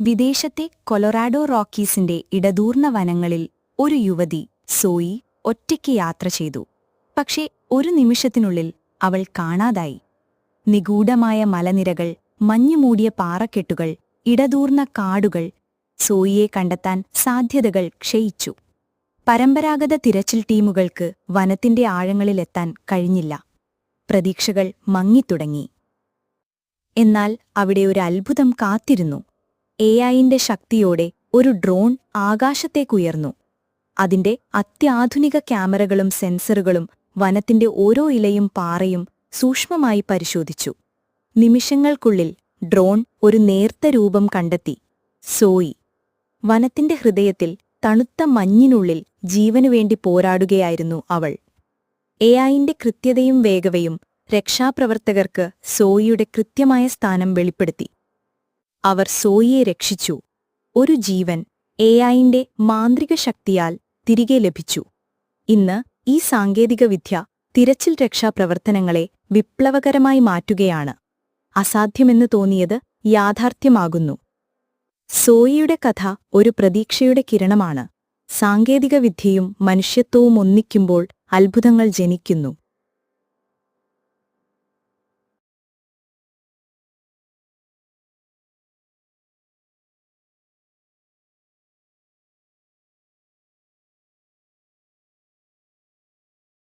വിദേശത്തെ Colorado റോക്കീസിന്റെ ഇടതൂർന്ന വനങ്ങളിൽ ഒരു യുവതി സോയി ഒറ്റയ്ക്ക് യാത്ര ചെയ്തു. പക്ഷേ ഒരു നിമിഷത്തിനുള്ളിൽ അവൾ കാണാതായി. നിഗൂഢമായ മലനിരകൾ മഞ്ഞുമൂടിയ പാറക്കെട്ടുകൾ ഇടതൂർന്ന കാടുകൾ സോയിയെ കണ്ടെത്താൻ സാധ്യതകൾ ക്ഷയിച്ചു. പരമ്പരാഗത തിരച്ചിൽ ടീമുകൾക്ക് വനത്തിന്റെ ആഴങ്ങളിലെത്താൻ കഴിഞ്ഞില്ല. പ്രതീക്ഷകൾ മങ്ങിത്തുടങ്ങി. എന്നാൽ അവിടെ ഒരു അത്ഭുതം കാത്തിരുന്നു. എ ഐന്റെ ശക്തിയോടെ ഒരു ഡ്രോൺ ആകാശത്തേക്കുയർന്നു. അതിന്റെ അത്യാധുനിക ക്യാമറകളും സെൻസറുകളും വനത്തിന്റെ ഓരോ ഇലയും പാറയും സൂക്ഷ്മമായി പരിശോധിച്ചു. നിമിഷങ്ങൾക്കുള്ളിൽ ഡ്രോൺ ഒരു നേർത്ത രൂപം കണ്ടെത്തി. സോയി. വനത്തിന്റെ ഹൃദയത്തിൽ തണുത്ത മഞ്ഞിനുള്ളിൽ ജീവനുവേണ്ടി പോരാടുകയായിരുന്നു അവൾ. എ ഐന്റെ കൃത്യതയും വേഗതയും രക്ഷാപ്രവർത്തകർക്ക് സോയിയുടെ കൃത്യമായ സ്ഥാനം വെളിപ്പെടുത്തി. അവർ സോയിയെ രക്ഷിച്ചു. ഒരു ജീവൻ എ ഐന്റെ മാന്ത്രിക ശക്തിയാൽ തിരികെ ലഭിച്ചു. ഇന്ന് ഈ സാങ്കേതികവിദ്യ തിരച്ചിൽ രക്ഷാപ്രവർത്തനങ്ങളെ വിപ്ലവകരമായി മാറ്റുകയാണ്. അസാധ്യമെന്ന് തോന്നിയത് യാഥാർത്ഥ്യമാകുന്നു. സോയിയുടെ കഥ ഒരു പ്രതീക്ഷയുടെ കിരണമാണ്. സാങ്കേതികവിദ്യയും മനുഷ്യത്വവും ഒന്നിക്കുമ്പോൾ അത്ഭുതങ്ങൾ ജനിക്കുന്നു.